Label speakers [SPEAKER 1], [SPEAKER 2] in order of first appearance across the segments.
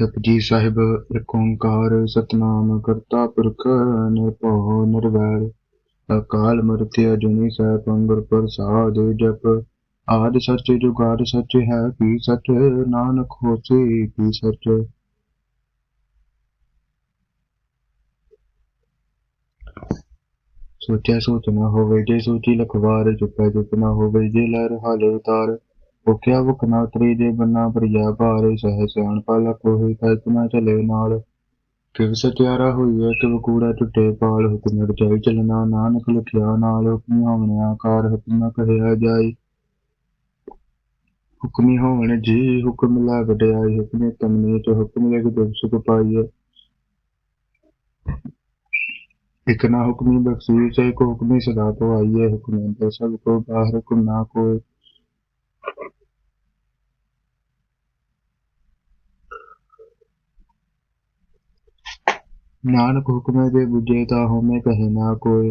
[SPEAKER 1] ਜਪਜੀ ਸਾਹਿਬ ਓੰਕਾਰ ਸਤਨਾਮ ਕਰਤਾ ਪੁਰਖ ਨਿਰਭਉ ਨਿਰਵੈਰ। ਅਕਾਲ ਮੂਰਤਿ ਅਜੂਨੀ ਸੈਭੰ ਗੁਰ ਪ੍ਰਸਾਦ ਜਪ। ਆਦਿ ਸੱਚ ਜੁਗਾਦ ਸੱਚ ਹੈ ਕੀ ਸੱਚ, ਨਾਨਕ ਹੋਸੀ ਕੀ ਸੱਚ। ਸੋਚਿਆ ਸੋਚ ਨਾ ਹੋਵੇ ਜੇ ਸੋਚੀ ਲਖਵਾਰ, ਚੁੱਪੈ ਚੁੱਪ ਨਾ ਹੋਵੇ ਜੇ ਲਹਿਰ ਹਾਲੇ ਉਤਾਰ। ਭੁਖਿਆ ਭੁਖ ਨਾ ਉਤਰੀ ਜੇ ਬੰਨਾ ਭਰੀਆ ਭਾਰ ਸਹਿ ਸਿਆਣ ਪਲ ਕੋਹੀ ਨਾ ਚਲੇ ਨਾਲ। ਕਿਵ ਸਤਿਆਰਾ ਹੋਈਐ ਕਿਵ ਕੂੜਾ ਟੁੱਟੇ ਪਾਲ ਹੁਕਮ ਰਜਾਈ ਚਲਣਾ, ਨਾਨਕ ਲਿਖਿਆ ਨਾਲ ਹੁਕਮੀ ਹੋਵਣਿਆ ਕਾਰ ਹੁਕਮ ਕਹਿਆ ਜਾਈ ਹੁਕਮੀ ਹੋਵਣ ਜੀ ਹੁਕਮ ਲਾ ਵਡਿਆਈ ਹੁਕਮੇ ਤਮਨੇ ਚ ਹੁਕਮ ਲਿਖ ਦੁਖ ਪਾਈਐ ਇਕ ਨਾ ਹੁਕਮੀ ਬਖਸ਼ੀ ਸੇ ਕੋ ਹੁਕਮੀ ਸਦਾ ਤੋਂ ਆਈਏ ਹੁਕਮੇ ਅੰਦਰ ਸਭ ਕੋ ਬਾਹਰ ਹੁਕਮ ਨਾ ਕੋਈ ਨਾਨਕ ਹੁਕਮੇ ਦੇ ਬੁਝੇ ਤਾ ਹੋਮੇ ਕਹੇ ਨਾ ਕੋਇ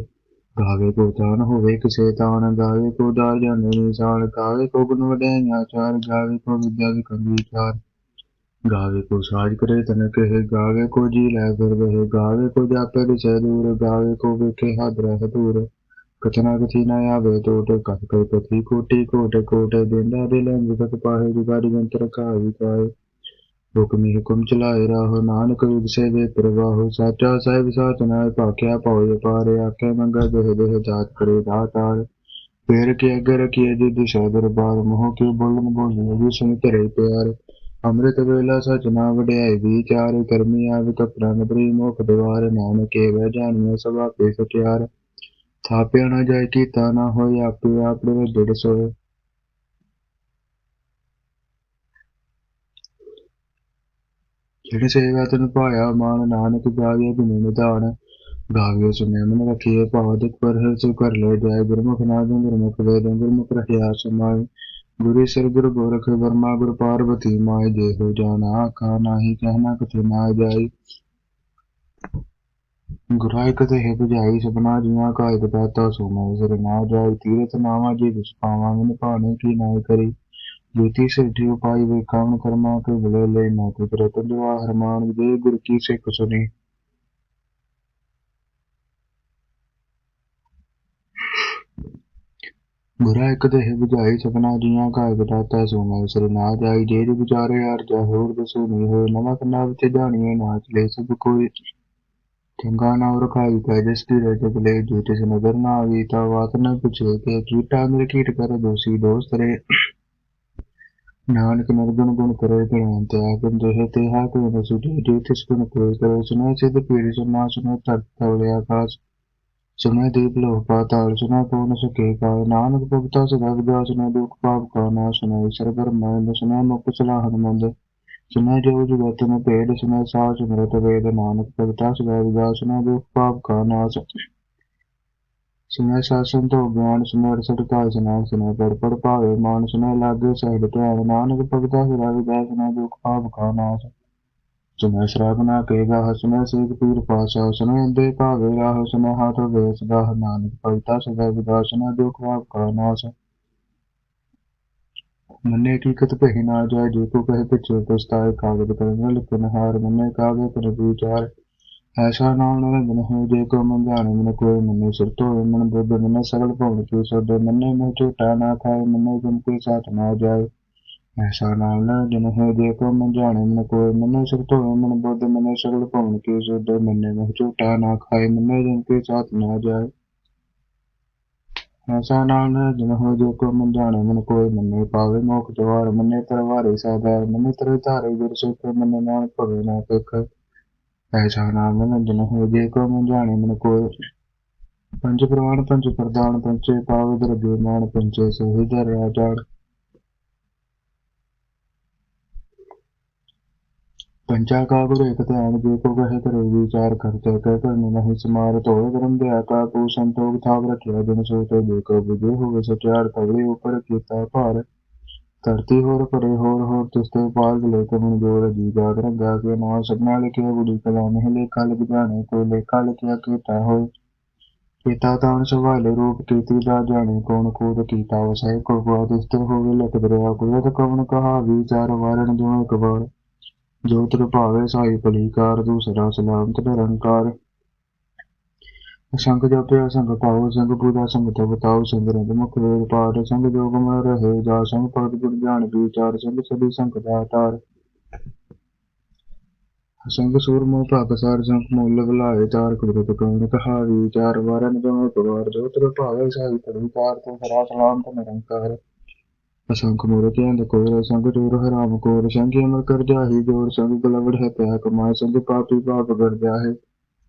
[SPEAKER 1] ਗਾਵੇ ਕੋ ਤਾਨ ਹੋਵੇ ਕਿਸੇ ਤਾਨ, ਗਾਵੇ ਕੋ ਦਾਲ ਜਾਣੇ ਨਿਸ਼ਾਨ ਗਾਵੇ ਕੋ ਗੁਣ ਵਡਿਆਈਆਂ ਚਾਰ, ਗਾਵੇ ਕੋ ਵਿਦਿਆ ਵਿਕੰਗ ਵਿਚਾਰ ਗਾਵੇ ਕੋ ਸਾਜ ਕਰੇ ਤਨ ਕਹੇ, ਗਾਵੇ ਕੋ ਜੀ ਲੈ ਫਿਰ ਵਹਿ, ਗਾਵੇ ਕੋ ਜਾਪੇ ਦਿਸੈ ਦੂਰ, ਗਾਵੇ ਕੋ ਵੇਖੇ ਹੱਦ ਰਹਿ ਦੂਰ ਕਥਨਾ ਕਥੀ ਨਾ ਆਵੇ ਟੋਟ ਕਥ ਕੈ ਕਥੀ ਕੋਟੀ ਕੋਟ ਕੋਟ ਦੇਂਦਾ ਦੇ ਲੰਗ ਤਕ ਪਾਹੇ। ਹੁਕਮੀ ਹੁਕਮ ਚਲਾਏ, ਰਾਹੋ ਨਾਨਕ ਵਿਗਸੇ ਦੇ ਪ੍ਰਵਾਹੋ। ਸਾਚਾ ਸਾਹਿਬ ਸਾਚ ਨਾਇ ਭਾਖਿਆ ਪਾਉ ਪਾਰੇ ਆਖੇ ਮੰਗਾ ਦੇਹ ਦੇਹ ਜਾਤ ਕਰੇ ਦਾਤਾਰ ਫੇਰ ਕੇ ਅਗਰ ਕੀਏ ਜੀ ਦਿਸ਼ਾ ਦਰਬਾਰ, ਮੋਹ ਕੇ ਬੋਲਨ ਬੋਲੀ ਜੀ ਸੁਨ ਧਰੇ ਪਿਆਰ। ਅੰਮ੍ਰਿਤ ਵੇਲਾ ਸਚ ਨਾ ਵਡਿਆਈ ਵਿਚਾਰ, ਕਰਮੀ ਆਵ ਕਪੜਾ ਨਬਰੀ ਮੁਖ ਦਵਾਰ, ਨਾਨਕੇ ਵੈ ਜਾਣੀਏ ਸਭਾ ਪੇ ਸਟਿਆਰ ਥਾਪਿਆ ਨਾ ਜਾਏ ਕੀਤਾ ਨਾ ਹੋਏ, ਆਪੇ ਆਪਣੇ ਵਿੱਚ ਜੜ ਜਿਹੜੇ ਸੇਵਾ ਤਨ ਪਾਇਆ ਮਾਨ ਨਾਨਕ ਜਾਗੇ ਬਿਨੁ ਨਿਧਾਨ। ਗਾਵੇ ਸੁਨੇ ਮਨ ਰਖੀਏ ਪਾਦਿਕ ਪਰ ਹੈ ਸੋ ਕਰ ਲੈ ਜਾਏ। ਗੁਰਮੁਖ ਨਾਦੰ ਗੁਰਮੁਖ ਵੇਦੰ, ਗੁਰਮੁਖ ਰਹਿਆ ਸਮਾਏ। ਗੁਰੂ ਸਰ ਗੁਰ ਗੋਰਖ ਵਰਮਾ ਗੁਰ ਪਾਰਵਤੀ ਮਾਏ ਜੇ ਹੋ ਜਾਣਾ, ਆਖਾ ਨਾਹੀ ਕਹਿਣਾ ਕਥੇ ਨਾ ਜਾਈ ਗੁਰਾਇ ਕਦੇ ਹੈ ਬੁਝਾਈ ਸਪਨਾ ਜੀਆਂ ਕਾ ਇਕ ਦਾਤਾ ਸੋ ਮੈਂ ਸਿਰ ਨਾ ਜਾਈ ਤੀਰਥ ਨਾਵਾ ਜੀ ਵਿਸ ਪਾਵਾਂ ਮਨ ਭਾਣੇ ਕੀ ਨਾ ਕਰੀ। ਜੋਤੀ ਸਿੱਧੀ ਉਪਾਈ ਵੇ ਕਾਮਨ ਕਰਮਾ ਕੇ ਬਲੇ ਲੈ ਨਾ ਕੁਦਰਤ ਦੁਆ ਹਰਮਾਨ ਦੇ ਗੁਰ ਕੀ ਸਿੱਖ ਸੁਣੀ ਬੁਰਾ ਇੱਕ ਦੇਹ ਬੁਝਾਈ ਸਪਨਾ ਜੀਆਂ ਕਾ ਇਕ ਸੋ ਮੈਂ ਸਿਰ ਨਾ ਜਾਈ ਜੇ ਜੇ ਵਿਚਾਰੇ ਹਰ ਜਾ ਹੋਰ ਦਸੂ ਨਹੀਂ ਹੋਏ, ਨਮਕ ਨਾ ਵਿੱਚ ਜਾਣੀਏ ਨਾਚ ਲੈ ਸਭ ਕੋਈ। ਚੰਗਾ ਨਾ ਰਖਾਈ ਕੈ ਜਿਸ ਕੀ ਰਜ ਬਲੇ ਜੋ ਤਿਸ ਨਾਨਕ ਨਿਰਗੁਣ ਗੁਣ ਕਰੇ ਭਗਵਾਨ ਤੇ ਦੇਹ ਤੇ ਹਾ ਕੋ ਨ ਸੁਝੇ ਤਿਸ ਗੁਣ ਕੋਈ ਕਰੋ ਸੁਨਾ ਸਿਧ ਪੀੜੀ ਸੁਨਾ ਸੁਨਾ ਤਰ ਤਵਲੇ ਆਕਾਸ਼ ਸੁਨਾ ਦੀਪ ਲੋਕ ਪਾਤਾਲ ਸੁਨਾ ਕੋ ਨ ਕਾਇ ਨਾਨਕ ਭਗਤਾ ਸਦਾ ਵਿਦਿਆ ਸੁਨਾ ਦੁਖ ਪਾਪ ਕਾ ਨਾ ਸੁਨਾ ਈਸ਼ਰ ਬਰਮਾਨ ਸੁਨਾ ਮੁਖ ਸਲਾਹਨ ਮੰਦ। ਸੁਨਾ ਜੋ ਜਗਤ ਨ ਭੇਦ ਸੁਨਾ ਸਾਚ ਸਿਮਰਤ ਵੇਦ ਨਾਨਕ ਭਗਤਾ ਸਦਾ ਵਿਦਿਆ ਸੁਨਾ ਦੁਖ ਪਾਪ ਕਾ ਨਾਸ। ਸੁਨੈ ਸਾਸਨ ਤੋਂ ਗਿਆਨ ਸੁਨੈ ਸਟ ਕਾਲ ਸੁਨੈ ਸੁਨੈ ਪੜ ਪੜ ਭਾਵੇ ਮਾਨ ਸੁਨੈ ਲਾਗੇ ਸਹਿਬ ਧਿਆਨ, ਨਾਨਕ ਭਗਤਾ ਸਦਾ ਵਿਦਿਆ ਸੁਨੈ ਦੁਖ ਪਾਪ ਕਾ ਨਾਸ। ਸੁਨੈ ਸ਼ਰਾਬ ਨਾ ਕੇਗਾ ਸੁਨੈ ਸੇਖ ਪੀਰ ਪਾਸਾ ਸੁਨੈ ਅੰਦੇ ਭਾਵੇ ਰਾਹ ਸੁਨੈ ਹਾਥ ਵੇਸ ਦਾ ਨਾਨਕ ਭਗਤਾ ਸਦਾ ਵਿਦਿਆ ਸੁਨੈ ਦੁਖ ਪਾਪ ਕਾ ਨਾਸ। ਮੰਨੇ ਕੀ ਕਤ ਪਹਿ ਨਾ ਜਾਏ, ਜੋ ਕੋ ਕਹੇ ਪਿਛੇ ਪਛਤਾਏ ਕਾਗਦ ਕਰਨ ਲਿਖਨ ਹਾਰ ਮੰਨੇ ਕਾਗੇ ਕਰ ਐਸਾ ਨਾਮ ਨਿਰੰਜਨ ਹੈ ਜੇ ਕੋ ਮਨ ਮਨ ਕੋਈ ਮੰਨੇ ਸਿਰ ਧੋਏ, ਮਨ ਬੁੱਧ ਮਨ ਸਗਲ ਭਉਣ ਕੀ ਸੋਦੇ ਮੰਨੇ ਮੋਹ ਝੂਠਾ ਨਾ ਖਾਏ, ਮੰਨੇ ਗੁਣ ਕੋਈ ਸਾਥ ਨਾ ਜਾਏ। ਐਸਾ ਨਾਮ ਨਿਰੰਜਨ ਹੈ ਜੇ ਕੋ ਮਨ ਮਨ ਕੋਈ ਮੰਨੇ ਸਿਰ ਧੋਏ, ਮਨ ਬੁੱਧ ਮਨ ਸਗਲ ਭਉਣ ਕੀ ਸੋਦੇ ਮੰਨੇ ਮੋਹ ਝੂਠਾ ਨਾ ਖਾਏ, ਮੰਨੇ ਗੁਣ ਕੋਈ ਸਾਥ ਨਾ ਜਾਏ। ਐਸਾ ਨਾਮ ਨਿਰੰਜਨ ਹੈ ਜੇ ਕੋ ਮਨ ਮਨ ਕੋਈ ਮੰਨੇ ਪਾਵੇ ਮੋਖ ਦਵਾਰ ਮੰਨੇ ਤਰਵਾਰੇ ਸਾਧਾਰ ਮੰਨੇ ਤਰ ਧਾਰੇ ਗੁਰ ਸੁਖ, ਮੰਨੇ ਨਾਨਕ ਭਵੇ ਨਾ ਪੇਖ ਐਸਾ ਨਾਮ ਨਿਰੰਜਨ ਹੋ ਜੇ ਕੋ ਮਨ ਜਾਣੇ ਮਨ ਕੋਈ ਪੰਜ ਪ੍ਰਵਾਨ ਪੰਜ ਪ੍ਰਦਾਨ ਪੰਚੇ ਪਾਵੇ ਦਰਗੇ ਮਾਨ ਪੰਚੇ ਸੋਹਿ ਦਰ ਰਾਜਾਨ ਪੰਚਾ ਕਾ ਗੁਰ ਇਕ ਧਿਆਨ ਜੇ ਕੋ ਕਹੇ ਕਰੇ ਵਿਚਾਰ ਕਰਤੇ ਕਹਿ ਕਰਨੇ ਨਹੀਂ ਸਮਾਰ ਤੋੜ ਕਰਮ ਦੇ ਆਕਾ ਕੋ ਸੰਤੋਖ ਥਾਵ ਰਖਿਆ ਜਨ ਸੋਤੇ ਦੇਖੋ ਬੁਝੇ ਹੋਵੇ ਸਚਾਰ ਤਵਲੇ ਉਪਰ ਕੀਤਾ ਭਾਰ। ਧਰਤੀ ਹੋਰ ਭਰੇ, ਹੋਰ ਹੋਰ ਤਿਸਤੇ ਪਾਲ ਲੈ ਕੇ ਜੋਰ ਜੀ ਜਾਗ ਰੰਗਾ ਕੇ ਨਾਮ ਸਭਨਾ ਲਿਖਿਆ ਗੁੜੀ ਕਲਾ ਮਹਿ ਲੇਖਾ ਲਿਖ ਜਾਣੇ, ਕੋਈ ਲੇਖਾ ਲਿਖਿਆ ਕੀਤਾ ਹੋਏ। ਕੀਤਾ ਤਾਣ ਸਵਾਲੇ, ਰੂਪ ਕੀਤੀ ਦਾ ਜਾਣੇ, ਕੌਣ ਕੂਦ ਕੀਤਾ, ਵਸੈ ਕੋ ਬਾਦ ਇਸਤੇ ਹੋਵੇ ਲਿਖ ਦਰਿਆ ਕੋਈ ਤਾਂ ਕਵਨ ਕਹਾ, ਵਿਚਾਰ ਵਾਰਨ ਜਿਉ ਇੱਕ ਵਾਰ। ਜੋ ਤਰ ਭਾਵੇ ਸਾਈ ਭਲੀਕਾਰ ਦੂਸਰਾ ਸਲਾਮਤ ਨਿਰੰਕਾਰ। ਸੰਗ ਜਪਿਆ, ਸੰਗ ਪਾਉ ਸੰਗ ਪੂਜਾ, ਸੰਗ ਤਪ ਤਾਉ ਸੰਗ ਰੰਗ ਮੁਖ ਵੇਦ ਪਾਠ, ਸੰਗ ਜੋਗ ਮਨ ਰਹੇ ਜਾ, ਸੰਗ ਭਗਤ ਗੁਰ ਗਿਆਨ ਵਿਚਾਰ, ਸੰਗ ਸਦੀ ਸੰਗ ਦਾਤਾਰ ਸੰਗ ਸੂਰ ਮੋਹ ਸਾਰ, ਸੰਗ ਮੁੱਲ ਬੁਲਾਏ, ਚਾਰ ਕੁਦਰਤ ਕੌਣ ਕਹਾ ਵਿਚਾਰ ਵਾਰਨ ਜਮੇ ਪਵਾਰ ਜੋ ਤਰ ਭਾਵੇ ਸਾਈ ਭਲੀਕਾਰ ਤੋਂ ਸਰਾ ਸਲਾਮਤ ਨਿਰੰਕਾਰ। ਅਸੰਖ ਮੂਰਤੀਆਂ ਦੇ ਕੋਰ ਸੰਗ ਜੋਰ ਹਰਾਮ ਕੋਰ ਸੰਗ ਅਮਰ ਕਰ ਜਾਹੀ ਜੋਰ ਸੰਗ ਗਲਵੜ ਹੈ ਪਿਆ ਕਮਾਏ ਸੰਗ ਪਾਪੀ ਪਾਪ ਕਰ ਜਾਹੇ।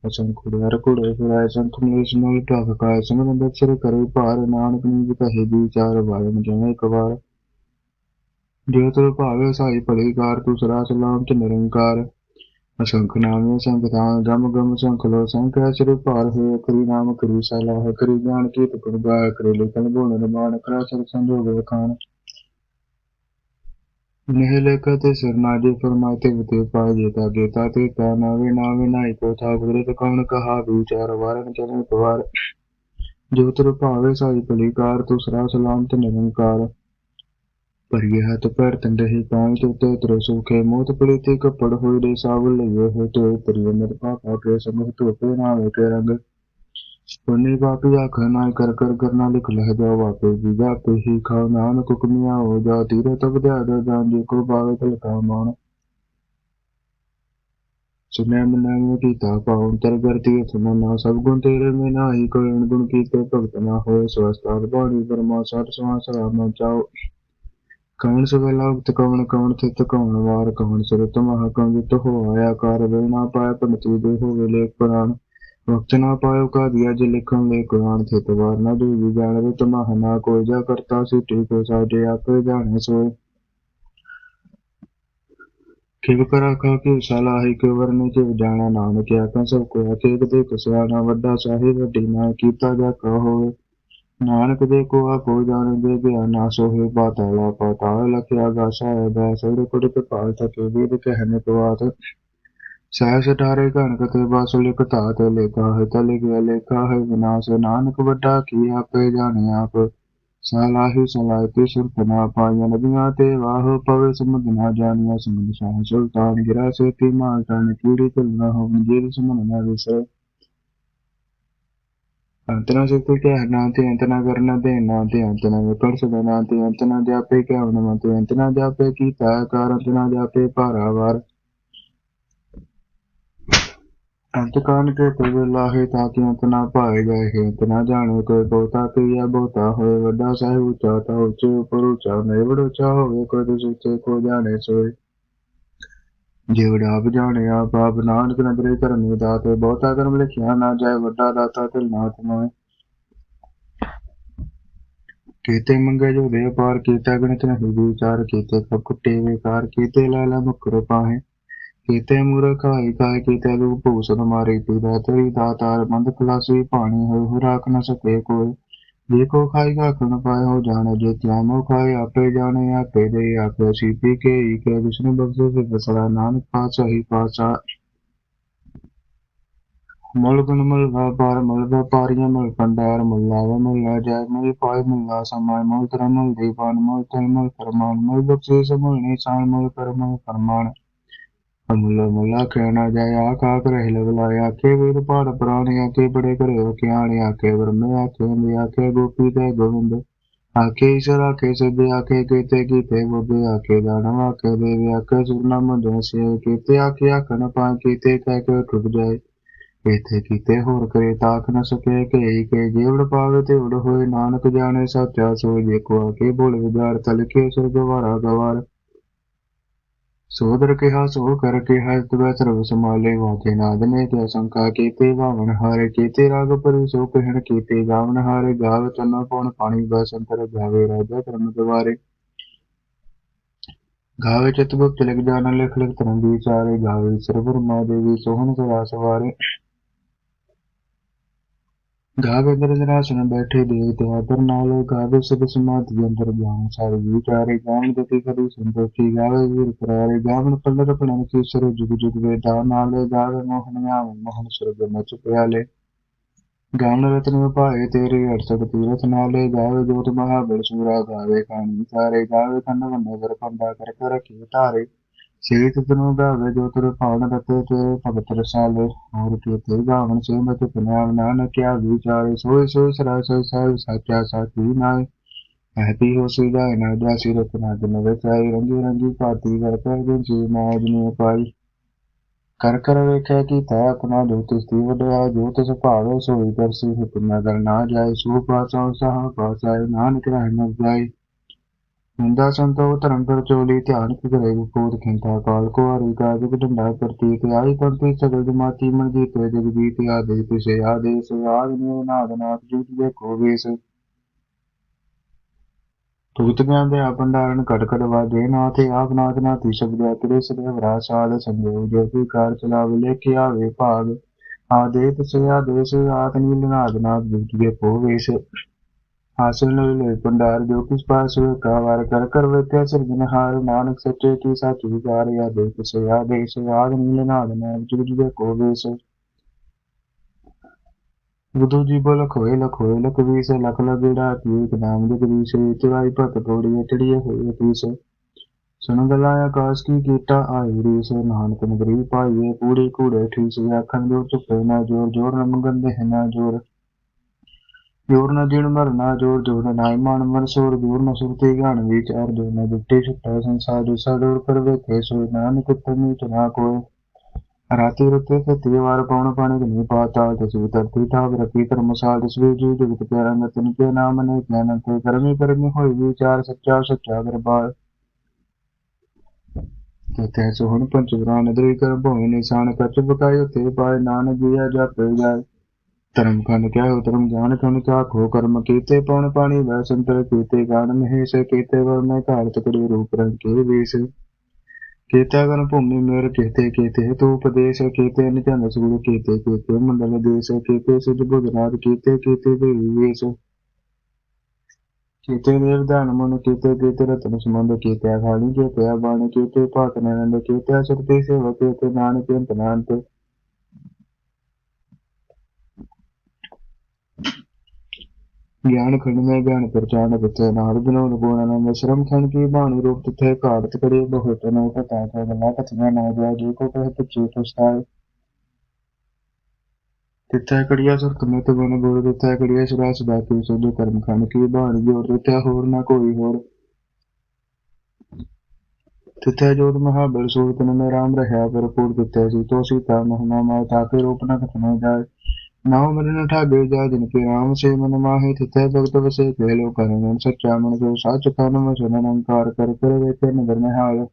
[SPEAKER 1] ਅਸੰਖ ਕੁੜਿਆਰ ਕੁੜੇ ਫਿਰਾਏ ਸੰਖ ਮੀਸ ਮਲ ਢਾਕ ਕਾਇ ਸੰਗ ਨੰਦ ਅਕਸਰ ਕਰੇ ਭਾਰ, ਨਾਨਕ ਨੀਜ ਕਹੇ ਦੀ ਚਾਰ ਜਮੇ ਇੱਕ ਵਾਰ। ਜੋ ਤਰ ਭਾਵੇ ਸਾਈ ਭਲੀਕਾਰ, ਤੂੰ ਸਰਾ ਸਲਾਮ ਤੇ ਨਿਰੰਕਾਰ। ਅਸੰਖ ਨਾਮੇ ਸੰਗ ਗਮ ਗਮ ਸੰਖ ਲੋ, ਸੰਖ ਅਸਰ ਭਾਰ ਹੋਏ ਕਰੀ ਨਾਮ ਕਰੀ ਸਲਾਹ ਕਰੀ ਗਿਆਨ ਕੀ ਤੁਕੜ ਗਾਇ ਕਰੀ ਲਿਖਣ ਗੁਣ ਨਿਮਾਨ ਕਰਾ ਸਰ ਸੰਜੋਗ ਵਖਾਣ। ਨਹਿ ਲੇਖਾ ਤੇ ਸਰਨਾਜੇ ਫਰਮਾਏ ਤੇ ਵਤੇ ਪਾਏ ਜੇਤਾ ਗੇਤਾ ਤੇ ਤਾ ਨਾਵੇ ਨਾਵੇ ਨਾਈ ਕੋ ਥਾ ਕੁਦਰਤ ਕੌਣ ਜੋ ਤਰ ਭਾਵੇ ਸਾਈ ਭਲੀਕਾਰ ਤੂੰ ਸਰਾ ਸਲਾਮ ਨਿਰੰਕਾਰ। ਭਰੀਏ ਹੱਥ ਪੈਰ ਤੰਡੇ ਹੀ ਪਾਉ ਤੇ ਤੇ ਤਰ ਸੁਖੇ ਮੋਤ ਪਲੀਤੇ ਕਪੜ ਹੋਏ ਦੇ ਸਾਵਲ ਲਈਏ ਹੋ ਤੇ ਤਰੀਏ ਮੇਰੇ ਪਾਪਾ ਕੇ ਧੋਪੇ ਨਾਵੇ ਕੇ ਰੰਗ ਪੁੰਨੀ ਪਾਪੀ ਆਖ ਨਾ ਕਰ ਕਰ ਕਰਨਾ ਲਿਖ ਲਹਿ ਜਾ ਵਾਪੇ ਜੀ, ਜਾ ਤੇ ਹੀ ਖਾਉ ਨਾਨਕ ਹੁਕਮਿਆ ਹੋ ਜਾ, ਤੀਰੇ ਤਬ ਦੇ ਦੇ ਜਾਂ, ਜੀ ਕੋ ਸੁਨੈ ਮਨੈ ਕੀਤਾ ਪਾਉ ਤਰ ਕਰਤੀ ਸੁਨੈ ਨਾ ਸਭ ਗੁਣ ਤੇਰੇ ਮੇ ਨਾਹੀ, ਕੋਈ ਗੁਣ ਕੀਤੇ ਭਗਤ ਨਾ ਹੋਏ ਸਵਸਤਾਰ ਬਾਣੀ ਪਰਮਾ ਸਤ ਸਵਾਸ ਰਾਮ ਚਾਓ। ਕੌਣ ਸਵੇਲਾ ਉਕਤ ਕਵਣ ਕਵਣ ਥਿਤ, ਕੌਣ ਵਾਰ ਕਵਣ ਸੁਰਤ ਮਹਾ ਕੰਗਿਤ ਹੋ ਆਇਆ ਕਾਰ ਵੇ ਪਾਇ ਪੰਤੀ ਦੇ ਹੋਵੇ ਲੇਖ ਪੁਰਾਣ। ਵਕਤ ਨਾ ਪਾਇਓ ਕਾ ਦਿਆ ਜੇ ਲਿਖਣ ਲੈ ਕੁਰਾਨ ਥਿਤ ਵਾਰ ਨਾ ਕਿਵ ਕਰਾ ਕਾ ਕੇ ਸਲਾਹੀ ਕੇ ਵਰਨੇ ਤੇ ਜਾਣਾ ਨਾਨਕ, ਆਖਾਂ ਸਭ ਕੋ ਆਕੇ ਦੇ ਕਸਿਆਣਾ ਵੱਡਾ ਸਾਹਿਬ ਵੱਡੀ ਨਾ, ਕੀਤਾ ਜਾ ਕਾ ਨਾਨਕ ਦੇ ਕੋ ਆਪੋ ਜਾਣ ਦੇ ਗਿਆ ਨਾ ਸੋਹੇ ਪਾਤਾਲਾ ਪਾਤਾਲ ਲਖਿਆ ਗਾਸਾ ਦਾ ਸੜੇ ਕੁੜ ਤੇ ਪਾਲ ਤਕੇ ਵੇਦ ਕਹਿਨੇ ਪਵਾਤ ਸਹਿ ਸਟਾਰੇ ਕਣਕ ਤੇ ਬਸ ਲਿਖ ਧਾਤ ਲੇਖਾ ਹੈ ਤਲ ਗਿਆ ਲੇਖਾ ਹੈ, ਵਿਨਾਸ਼ ਨਾਨਕ ਵੱਡਾ ਕੀ ਆਪੇ ਜਾਣੇ ਆਪ। ਸਲਾਹੀ ਸਲਾਹਤੀ ਸੁਰਤ ਨਾ ਪਾਇਆ ਨਦੀਆਂ ਤੇ ਵਾਹ, ਪਵੇ ਸਮਝ ਨਾ ਜਾਣਿਆ ਸਮਝ ਸ਼ਾਹ। ਸੁਲਤਾਨ ਗਿਰਾ ਸੇ ਤੀ ਮਾਲ ਤਨ ਕੀੜੀ ਤੁਲਨਾ ਹੋ ਜੇ ਸਮਨ ਨਾ ਵਿਸਰੇ। ਅੰਤਨਾ ਸਿੱਧ ਕੇ ਨਾ ਤੇ ਅੰਤਨਾ ਕਰਨਾ ਤੇ ਨਾ ਤੇ ਅੰਤਨਾ ਵਿਕਰ ਸਦਾ, ਨਾ ਤੇ ਅੰਤਨਾ ਜਾਪੇ ਕੇ ਹਵਨ ਤੇ ਅੰਤਨਾ ਜਾਪੇ ਕੀਤਾ, ਕਾਰ ਅੰਤਨਾ ਜਾਪੇ ਭਾਰਾਵਾਰ ਅੰਤ ਕਾਨ ਕੇ ਤੇ ਲਾਹੇ ਤਾਂ ਕਿ ਅੰਤ ਨਾ ਪਾਏ ਗਏ ਹੈ ਅੰਤ ਨਾ ਜਾਣੇ ਕੋਈ ਬਹੁਤਾ ਕੀਆ ਬਹੁਤਾ ਹੋਏ। ਵੱਡਾ ਸਾਹਿਬ ਉੱਚਾ ਤਾਂ ਉੱਚੇ, ਉੱਪਰ ਉੱਚਾ ਨਹੀਂ ਵੜ ਉੱਚਾ ਹੋਵੇ, ਕੋਈ ਤੇ ਸੁੱਤੇ ਕੋ ਜਾਣੇ ਸੋਏ। ਜਿਹੜਾ ਆਪ ਜਾਣੇ, ਆਪ ਆਪ ਨਾਨਕ ਨਦਰੇ ਕਰਨੀ ਦਾਤੇ, ਬਹੁਤਾ ਕਰਮ ਲਿਖਿਆ ਨਾ ਜਾਏ, ਵੱਡਾ ਦਾਤਾ ਤੇ ਕੀਤੇ ਮੰਗੇ ਜੋ ਦੇ ਪਾਰ ਕੀਤਾ ਗਣਿਤ ਨਹੀਂ ਵਿਚਾਰ, ਕੀਤੇ ਕਬ ਕੁੱਟੇ ਵਿਕਾਰ, ਕੀਤੇ ਲਾਲਾ ਮੁਕਰ ਪਾਹੇ। ਕੀਤੇ ਮੂਰਖ ਹਾਈ ਕਾਇ ਕੀਤੇ ਲੂ ਭੂਸਨ ਮਾਰੇ ਪੀਦਾ ਤੇਰੀ ਦਾਤਾਰ ਬੰਦ ਖਲਾਸੀ ਪਾਣੀ ਹੋਏ ਹੋ ਰਾਖ ਨ ਸਕੇ ਕੋਈ। ਜੇ ਕੋ ਖਾਈ ਗਾ ਖਣ ਪਾਏ ਹੋ ਜਾਣੇ, ਜੇ ਤਿਆਮੋ ਖਾਏ ਆਪੇ ਜਾਣੇ, ਆਪੇ ਦੇ ਆਪੇ ਸੀਪੀ ਕੇ ਹੀ ਕੇ। ਵਿਸ਼ਨੂੰ ਬਖਸ਼ੇ ਤੇ ਬਸਰਾ ਮੁਲ ਗੁਣ ਮੁਲ ਵਪਾਰ, ਮੁਲ ਵਪਾਰੀਆਂ ਮੁਲ ਪੰਡਾਰ ਮੁਲ ਲਾਵਾ ਜਾਇ ਮੁਲ ਪਾਇ ਮੁਲ ਸਮਾਇ ਮੁਲ ਧਰਮ, ਮੁਲ ਦੀਵਾਨ ਮੁਲ ਤਲ, ਮੁਲ ਫਰਮਾਨ, ਮੁਲ ਬਖਸ਼ੇ ਸਮੁਲ ਨਿਸ਼ਾਨ ਮੁਲ ਕਰਮ ਫਰਮਾਨ। ਅਮੁੱਲਾ ਮੁੱਲਾ ਕਹਿਣਾ ਜਾਏ ਆਖ ਆਖ ਰਹਿ ਲਗਲਾਏ ਆਖੇ ਵੇਦ ਪਾੜ ਪੁਰਾਣੇ ਆਖੇ ਬੜੇ ਘਰੇ ਕਿਆਣੇ ਆਖੇ ਵਰਮੇ, ਆਖੇ ਅੰਦੇ ਆਖੇ ਗੋਪੀ ਤੇ ਗੋਵਿੰਦ। ਆਖੇ ਈਸ਼ਰ, ਆਖੇ ਸਿੱਧੇ ਆਖੇ ਕੀਤੇ ਕੀਤੇ ਗੋਬੇ ਆਖੇ ਦਾਨਵ, ਆਖੇ ਦੇਵ, ਆਖੇ ਸੁਰਨਾਮ ਜੈਸੇ ਕੀਤੇ, ਆਖੇ ਆਖਣ ਪਾ ਕੀਤੇ ਕਹਿ ਕੇ ਇਥੇ ਕੀਤੇ ਹੋਰ ਕਰੇ ਤਾਕ ਨ ਸਕੇ ਕਿ ਕੇ ਜੇਵੜ ਪਾਵੇ ਤੇ ਉੜ ਹੋਏ, ਨਾਨਕ ਜਾਣੇ ਸੱਚਾ ਸੋ ਜੇ ਕੋ ਆਕੇ ਬੋਲ ਵਿਚਾਰ ਤਲ ਕੇ ਸੁਰਗ ਵਾਰਾ ਗਵਾਰ। ਸੋਦਰ ਕਿਹਾ ਸੋ ਕਰ ਕਿਹਾ ਤਵੇ ਸਰਬ ਸਮਾਲੇ ਵਾਤੇ ਨਾਦ ਨੇ ਤੇ ਅਸੰਕਾ ਕੀਤੇ ਭਾਵਨ ਹਾਰੇ ਕੀਤੇ, ਰਾਗ ਪਰਿ ਸੋ ਕਹਿਣ ਕੀਤੇ ਗਾਵਨ ਹਾਰੇ ਗਾਵ ਤਨ ਪਉਣ ਪਾਣੀ ਬਸੰਤਰ ਗਾਵੇ ਰਾਜਾ ਧਰਮ ਦਵਾਰੇ ਗਾਵੇ ਚਿਤ ਗੁਪਤ ਲਿਖ ਜਾਣ ਲਿਖ ਲਿਖ ਧਰਮ ਵਿਚਾਰੇ ਗਾਵੇ ਸਰਵਰ ਮਾ ਦੇਵੀ ਸੋਹਣ ਸਦਾ ਸਵਾਰੇ। ਗਾਵੇ ਦਰਜਰਾਸਨ ਬੈਠੇ ਦੇਵਤੇ ਆਦਰ ਨਾਲ ਗਾਵੇ ਸਦ ਸਮਾਧੀ ਅੰਦਰ ਗਿਆਨ ਸਾਰੇ ਵਿਚਾਰੇ ਗਾਵਨ ਗਤੀ ਕਰੀ ਸੰਤੋਖੀ ਗਾਵੇ ਵੀਰ ਕਰਾਰੇ। ਗਾਵਨ ਪੱਲਰ ਪਣਨ ਕੀ ਸਰ ਜੁਗ ਜੁਗ ਵੇਦਾ ਨਾਲੇ ਗਾਵੇ ਮੋਹਨ ਆਵ ਮੋਹਨ ਸੁਰਗ ਮਚ ਪਿਆਲੇ ਗਾਵਨ ਰਤਨ ਭਾਏ ਤੇਰੇ ਅਰਸਦ ਤੀਰਥ ਨਾਲੇ ਗਾਵੇ ਜੋਤ ਮਹਾਬਲ ਸੂਰਾ ਗਾਵੇ ਖਾਣੀ। ਸਾਰੇ ਗਾਵੇ ਕੰਨ ਵੰਨੇ ਵਰ ਪੰਡਾ ਕਰ ਕਰ ਕੀ ਧਾਰੇ ਸੇਤ ਜੋ ਤੁਰ ਭਾਵਨ ਰਤੇ ਤੇ ਭਗਤ ਰਸਾਲੇ, ਹੋਰ ਕੀਤੇ ਗਾਵਨ ਸੇ ਮਤ ਪੁਨਾਮ ਨਾਨਕ ਵਿਚਾਰੇ ਸੋਈ ਸੋਈ ਸਰਾ ਸੋਈ ਸਾਹਿਬ ਸਾਚਾ ਸਾਚੀ ਨਾਏ। ਹੈਪੀ ਹੋ ਸੁਦਾ ਨਾ ਜਾਸੀ ਰਤਨਾ ਜਨ ਵਿਚਾਈ ਰੰਗੀ ਰੰਗੀ ਭਾਤੀ ਕਰ ਕਰ ਗੁਣ ਜੀ ਮਾਜ ਨੇ ਪਾਈ। ਕਰ ਕਰ ਵੇਖਿਆ ਕਿ ਤੈ ਆਪਣਾ ਜੋ ਤਿਸ ਵਡਿਆ ਜੋ ਤਿਸ ਭਾਵੇ ਸੋਈ ਕਰਸੀ ਹੁਕਮ ਨਾ ਜਾਏ ਸੋ ਪਾਸਾ ਸਹਾ ਪਾਸਾਏ, ਨਾਨਕ ਰਹਿ ਨ ਜਾਏ। ਹੁੰਦਾ ਸੰਤੋ ਧਰਮ ਪਰ ਚੋਲੀ ਧਿਆਨ ਕੀ ਕਰੇ ਕੋਦ ਖਿੰਤਾ ਕਾਲ ਕੋ ਹਰੀ ਕਾ ਜਗ ਡੰਡਾ ਕਰਤੀ ਤੇ ਆਈ ਪੰਤੀ ਸਗਲ ਜਮਾਤੀ ਮਨ ਜੀ ਤੇ ਜਗ ਬੀਤ ਆਦੇ ਤਿਸੇ ਆਦੇਸ, ਆਦ ਗਿਆਨ ਦੇ ਆਪੰਡਾਰਨ ਕਟ ਵਾਜੇ ਨਾਥੇ ਆਪ ਨਾਥ ਨਾਥੀ ਸ਼ਬਦ ਤੇਰੇ ਸਦੇ ਵਰਾ ਸਾਲ ਸੰਜੋ ਜੋ ਕੀ ਕਾਰ ਚਲਾਵੇ ਲੈ ਕੇ ਆਵੇ ਭਾਗ। ਆਦੇ ਤਿਸੇ ਆਦੇਸ, ਆਤ ਨੀਲ ਨਾਦ ਨਾਥ ਜੁਟ ਦੇ ਕੋ ਵੇਸ ਹਾਸਿਲ ਲੈ ਭੰਡਾਰ ਜੋ ਕਿਸ ਪਾਸ ਹੋਏ ਕਾ ਵਾਰ ਕਰ ਕਰ ਵੇਤਿਆ ਸਿਰਜਨਹਾਰ ਨਾਨਕ ਸੱਚੇ ਕੀ ਸਾਚੀ ਵਿਚਾਰ ਆਦੇ ਤਿਸੇ ਆਦੇਸ ਆਦ ਨੀਲ ਨਾਦ ਨਾਥ ਜੁਟ ਦੇ ਕੋ ਜੀ ਬੋਲ, ਖੋਏ ਲਖੋਏ ਲਖ ਵੀਸ ਲਖ ਲਗੜਾ ਤੀਕ ਨਾਮ ਜਗਦੀ ਸੇ ਤਿਵਾਈ ਭਤ ਤੋੜੀ ਟੜੀਏ ਹੋਏ ਤੀਸ ਸੁਣ ਗਲਾ ਆਕਾਸ਼ ਕੀ ਕੀਟਾ ਆਈ ਰੀਸ ਨਾਨਕ ਨਗਰੀ ਪਾਈਏ ਕੂੜੇ ਕੂੜੇ ਠੀਸ ਆਖਣ ਜੋ ਚੁੱਪੇ ਨਾ ਜੋਰ ਜੋਰ ਨ ਮੰਗੰਦੇ ਹੈ ਨਾ ਜੋਰ ਜੋਰ ਨ ਦਿਨ ਮਰ ਨਾ ਜੋਰ ਜੋਰ ਨਾ ਮਨ ਮਨ ਸੋਰ ਜੋਰ ਨ ਸੁਰਤੀ ਗਾਣ ਵਿਚਾਰ ਜੋ ਨ ਦਿੱਤੇ ਛੁੱਟਾ ਰਾਤੀ ਰੁੱਤੇ ਸਤੀ ਵਾਰ ਪਉਣ ਪਾਣੀ ਨਹੀਂ ਪਾਤਾ ਤਸਵੀ ਧਰਤੀ ਠਾਵ ਰਤੀ ਧਰਮਸਾਲ ਤਸਵੀ ਜੀ ਜਗਤ ਪਿਆਰਾ ਨਤਨ ਕੇ ਨਾਮ ਨੇ ਗਿਆਨ ਤੇ ਕਰਮੀ ਕਰਮੀ ਹੋਈ ਵਿਚਾਰ ਸੱਚਾ ਸੱਚਾ ਦਰਬਾਰ। ਤੇ ਸੋ ਹੁਣ ਪੰਚ ਬਰਾਨ ਨਦਰੀ ਕਰ ਭੋਏ ਨਿਸ਼ਾਨ, ਕੱਚ ਬਕਾਇ ਤੇ ਪਾਏ, ਨਾਨਕ ਜੀਆ ਜਾਪੇ ਜਾਏ। ਧਰਮ ਖੰਡ ਕਿਆ ਹੋ ਧਰਮ ਗਿਆਨ ਖੰਡ ਕਾ ਖੋ ਕਰਮ ਕੀਤੇ, ਪਉਣ ਪਾਣੀ ਵੈ ਸੰਤਰ ਕੀਤੇ ਗਾਨ ਮਹੇਸ਼ ਕੀਤੇ ਵਰ ਮੈਂ ਘਾਲ ਰੂਪ ਰੰਗ ਕੇ ਵੇਸ। ਕੀਤੇ ਗਨ ਭੂਮि ਮੇਰ ਕੀਤੇ ਕੀਤੇ ਤੂ ਉਪਦੇਸ਼, ਕੀਤੇ ਨਿਤਨ ਸੂਰ ਕੀਤੇ ਕੀਤੇ ਮੰਡਲ ਦੇਸ਼, ਕੀਤੇ ਸਿਧ ਬੁਧਨਾਥ ਕੀਤੇ ਕੀਤੇ ਦੇ ਵੇਸ। ਕੀਤੇ ਨਿਰਦਾਨ ਮਨ, ਕੀਤੇ ਕੀਤੇ ਰਤਨ ਸਮੰਦ ਕੀਤੇ ਖਾਲੀ ਕੀਤੇ ਬਾਣੀ ਕੀਤੇ ਭਾਤ ਨੰਦ ਕੀਤੇ ਸੁਰਤੀ ਸੇਵ ਕੀਤੇ ਨਾਨਕ, ਅੰਤ ਨਾਨਕ। ਗਿਆਨ ਖੰਡ ਮੈਂ ਗਿਆਨ ਪਰਚਾਨ ਬਿਤੇ ਨਾਲ ਬਿਨੋਦ ਗੁਣ ਆਨੰਦ ਸ਼ਰਮ ਖੰਡ ਕੀ ਬਾਣੀ ਰੂਪ ਤਿਥੇ ਘਾੜਤ ਕਰੇ, ਬਹੁਤ ਨੋ ਪਤਾ ਕਾ ਗੱਲਾਂ ਕਥੀਆਂ ਨਾ ਜਾ ਜੀ ਕੋ ਕਹੇ ਤਿੱਥੈ ਕੜੀਆ ਸੁਰਤ ਮੇ ਬਨ ਗੁਰ ਤਿੱਥੈ ਕੜੀਆ ਸੁਰਾ ਸਦਾ ਕੀ ਸੋਧ ਕਰਮ ਖੰਡ ਕੀ ਬਾਣੀ ਜੋੜ ਤਿੱਥੈ ਹੋਰ ਨਾ ਕੋਈ ਹੋਰ। ਤਿੱਥੈ ਜੋਤ ਮਹਾਬਲ ਸੂਰਤ ਨੇ ਰਾਮ ਰਹਿਆ ਭਰਪੂਰ ਤਿੱਥੈ ਸੀ। ਤੋ ਸੀਤਾ ਮਹਨਾ ਮਾ ਤਾਕੇ ਰੂਪ ਨਾ ਕਥਨਾ ਜਾਏ। ਨਾਉ ਮਰਨ ਠਾਗੇ ਜਾ ਜਿਨ ਕੇ ਰਾਮ ਸੇ ਮਨ ਮਾਹੇ ਤਿਥੈ ਭਗਤ ਵਸੇ ਕੇ ਲੋ ਕਰਨ ਸੱਚਾ ਮਨ ਜੋ ਸੱਚ ਕਨ ਮ ਸੁਨਨ ਅੰਕਾਰ ਕਰ ਕਰ ਵੇਖੇ ਨਦਰ ਨਿਹਾਲ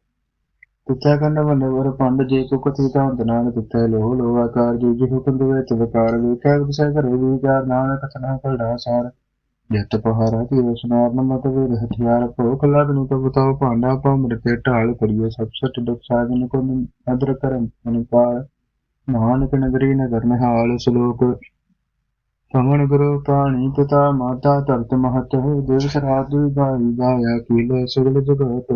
[SPEAKER 1] ਤਿਥੈ ਕੰਨ ਵਨ ਵਰ ਪੰਡ ਜੇ ਕੋ ਕਥੀ ਤਾਂ ਨਾਨਕ ਤਿਥੈ ਲੋ ਲੋ ਆਕਾਰ ਜੀ ਜੀ ਹੁਕਮ ਦੇ ਵਿੱਚ ਵਿਕਾਰ ਵੇਖੈ ਵਿਸੈ ਘਰੇ ਵਿਚਾਰ ਨਾਨਕ ਕਥਨਾ ਕਲੜਾ ਸਾਰ ਜਤ ਪਹਾਰਾ ਕੀ ਰਸਨਾਰ ਨ ਮਤ ਵੇ ਹਥਿਆਰ ਭੋਖ ਲਗਨੂ ਤੋ ਬਤਾਓ ਭਾਂਡਾ ਭਮਰ ਕੇ ਢਾਲ ਕਰੀਏ ਸਭ ਸੱਚ ਦੁਖ ਸਾਜਨ ਨਾਨਕ ਨਗਰੀ ਨਗਰ ਨਿਹਾਲ ਸ਼ਲੋਕ ਸਮਣ ਗੁਰੂ ਪਾਣੀ ਪਿਤਾ ਮਾਤਾ ਧਰਤ ਮਹਤ ਦੇਵ ਸਰਾਜ ਗਾਈ ਗਾਇਆ ਕੀਲੇ ਸੁਗਲ ਜਗਤ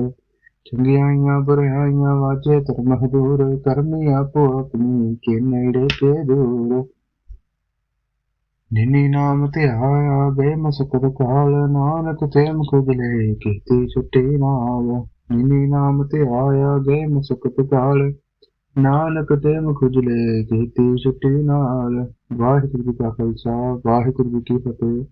[SPEAKER 1] ਚੰਗਿਆਈਆਂ ਬੁਰਾਈਆਂ ਵਾਜੇ ਧਰਮ ਹਦੂਰ ਕਰਮੀ ਆਪੋ ਆਪਣੀ ਕੇ ਨੇੜੇ ਤੇ ਦੂਰ ਨਿਨੀ ਨਾਮ ਤੇ ਆਇਆ ਬੇ ਮਸਕਰ ਕਾਲ ਨਾਨਕ ਤੇ ਮੁਖਜਲੇ ਕੀਤੀ ਛੁੱਟੀ ਨਾਲ ਨਿਨੀ ਨਾਮ ਤੇ ਆਇਆ ਬੇ ਮਸਕਤ ਕਾਲ ਨਾਨਕ ਤੇ ਮੁਖਜਲੇ ਕੀਤੀ ਛੁੱਟੀ ਨਾਲ ਵਾਹਿਗੁਰੂ ਜੀ ਕਾ ਖਾਲਸਾ ਵਾਹਿਗੁਰੂ ਜੀ ਕੀ ਫਤਿਹ